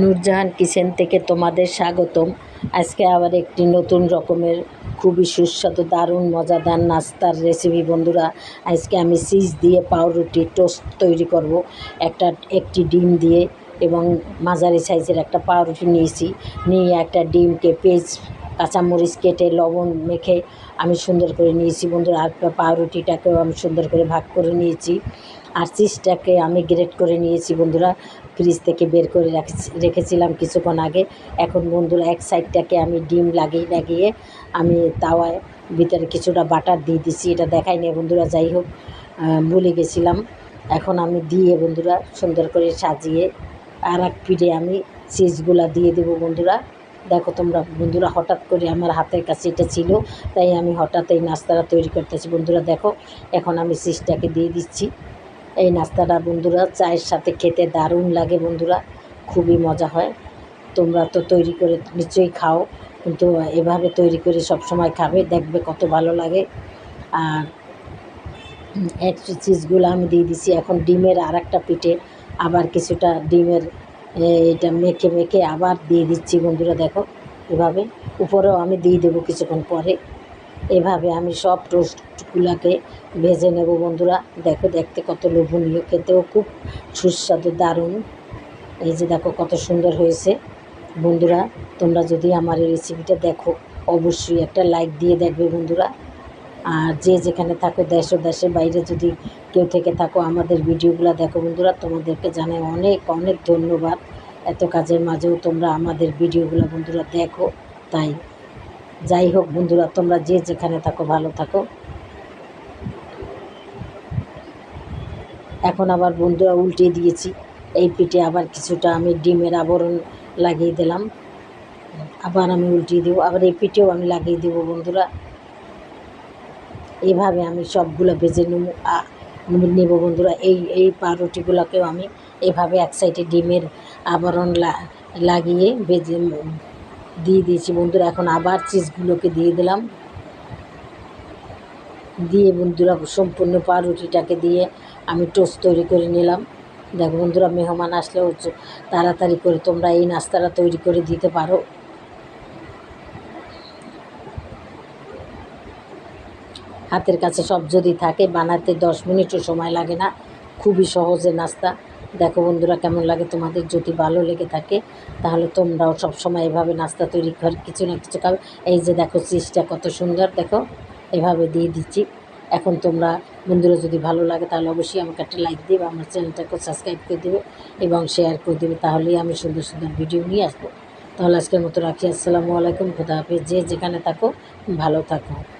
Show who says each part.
Speaker 1: Nurjahan kitchen থেকে তোমাদের স্বাগতম। আজকে আবার একটি নতুন রকমের খুবই সুস্বাদু, দারুণ, মজাদার নাস্তার রেসিপি বন্ধুরা। আজকে আমি চিজ দিয়ে পাউরুটি টোস্ট তৈরি করব। একটা, একটি ডিম দিয়ে এবং মাঝারি সাইজের একটা পাউরুটি নিয়েছি। নিয়ে একটা ডিমকে পেঁচ কাঁচামরিচ কেটে, লবণ মেখে আমি সুন্দর করে নিয়েছি বন্ধুরা। আর পাউরুটিটাকেও আমি সুন্দর করে ভাগ করে নিয়েছি। আর চিজটাকে আমি গ্রেট করে নিয়েছি বন্ধুরা। ফ্রিজ থেকে বের করে রাখছি, রেখেছিলাম কিছুক্ষণ আগে। এখন বন্ধুরা, এক সাইডটাকে আমি ডিম লাগিয়ে লাগিয়ে আমি তাওয়ায় ভিতরে কিছুটা বাটার দিয়ে দিচ্ছি এটা দেখাই নেই বন্ধুরা, যাই হোক ভুলে গেছিলাম। এখন আমি দিয়ে বন্ধুরা সুন্দর করে সাজিয়ে আর এক পিঠে আমি চিজগুলা দিয়ে দেবো বন্ধুরা। দেখো তোমরা বন্ধুরা, হঠাৎ করে আমার হাতের কাছে এটা ছিল, তাই আমি হঠাৎ এই নাস্তাটা তৈরি করতেছি বন্ধুরা। দেখো, এখন আমি চিজটাকে দিয়ে দিচ্ছি। এই নাস্তাটা বন্ধুরা, চায়ের সাথে খেতে দারুণ লাগে বন্ধুরা, খুবই মজা হয়। তোমরা তো তৈরি করে নিশ্চয়ই খাও, কিন্তু এভাবে তৈরি করে সব সময় খাবে, দেখবে কত ভালো লাগে। আর এক্সট্রা চিজগুলো আমি দিয়ে দিছি, এখন ডিমের আর একটা পিঠে, আবার কিছুটা ডিমের এটা মেখে মেখে আবার দিয়ে দিচ্ছি বন্ধুরা, দেখো এভাবে। উপরেও আমি দিয়ে দেবো কিছুক্ষণ পরে। এভাবে আমি সব টোস্টগুলোকে ভেজে নেব বন্ধুরা। দেখো, দেখতে কত লোভনীয়, খেতেও খুব সুস্বাদু, দারুণ। এই যে দেখো, কত সুন্দর হয়েছে। বন্ধুরা, তোমরা যদি আমার এই রেসিপিটা দেখো, অবশ্যই একটা লাইক দিয়ে দেখবে বন্ধুরা। আর যে যেখানে থাকো, দেশ ও দেশের বাইরে যদি কেউ থেকে থাকো, আমাদের ভিডিওগুলো দেখো বন্ধুরা, তোমাদেরকে জানাই অনেক অনেক ধন্যবাদ। এত কাজের মাঝেও তোমরা আমাদের ভিডিওগুলো বন্ধুরা দেখো, তাই যাই হোক বন্ধুরা, তোমরা যে যেখানে থাকো, ভালো থাকো। এখন আবার বন্ধুরা উল্টে দিয়েছি, এই পিঠে আবার কিছুটা আমি ডিমের আবরণ লাগিয়ে দিলাম। আবার আমি উল্টিয়ে দেবো, আবার এই পিঠেও আমি লাগিয়ে দেবো বন্ধুরা। এইভাবে আমি সবগুলো ভেজে নেব নেব বন্ধুরা। এই এই পাউরুটিগুলোকেও আমি এভাবে এক সাইডে ডিমের আবরণ লাগিয়ে ভেজে দিয়ে দিয়েছি বন্ধুরা, এখন আবার চিজগুলোকে দিয়ে দিলাম। দিয়ে বন্ধুরা, সম্পূর্ণ পাউরুটিটাকে দিয়ে আমি টোস্ট তৈরি করে নিলাম। দেখো বন্ধুরা, মেহমান আসলেও চ- তাড়াতাড়ি করে তোমরা এই নাস্তাটা তৈরি করে দিতে পারো। হাতের কাছে সব যদি থাকে, বানাতে দশ মিনিটও সময় লাগে না। খুবই সহজে নাস্তা। দেখো বন্ধুরা কেমন লাগে? তোমাদের যদি ভালো লেগে থাকে, তাহলে তোমরাও সব সময় এভাবে নাস্তা তৈরি করে কিছু না কিছু খাবে। এই যে দেখো চিজটা কত সুন্দর, দেখো? এভাবে দিয়ে দিচ্ছি। এখন তোমরা বন্ধুরা যদি ভালো লাগে, তাহলে অবশ্যই আমাকে একটা লাইক দেবে, আমার চ্যানেলটাকে সাবস্ক্রাইব করে দেবে এবং শেয়ার করে দেবে। তাহলেই আমি সুন্দর সুন্দর ভিডিও নিয়ে আসব। তাহলে আজকের মতো রাখি। আসসালামু আলাইকুম, খোদা হাফেজ। যে যেখানে থাকো, ভালো থাকো।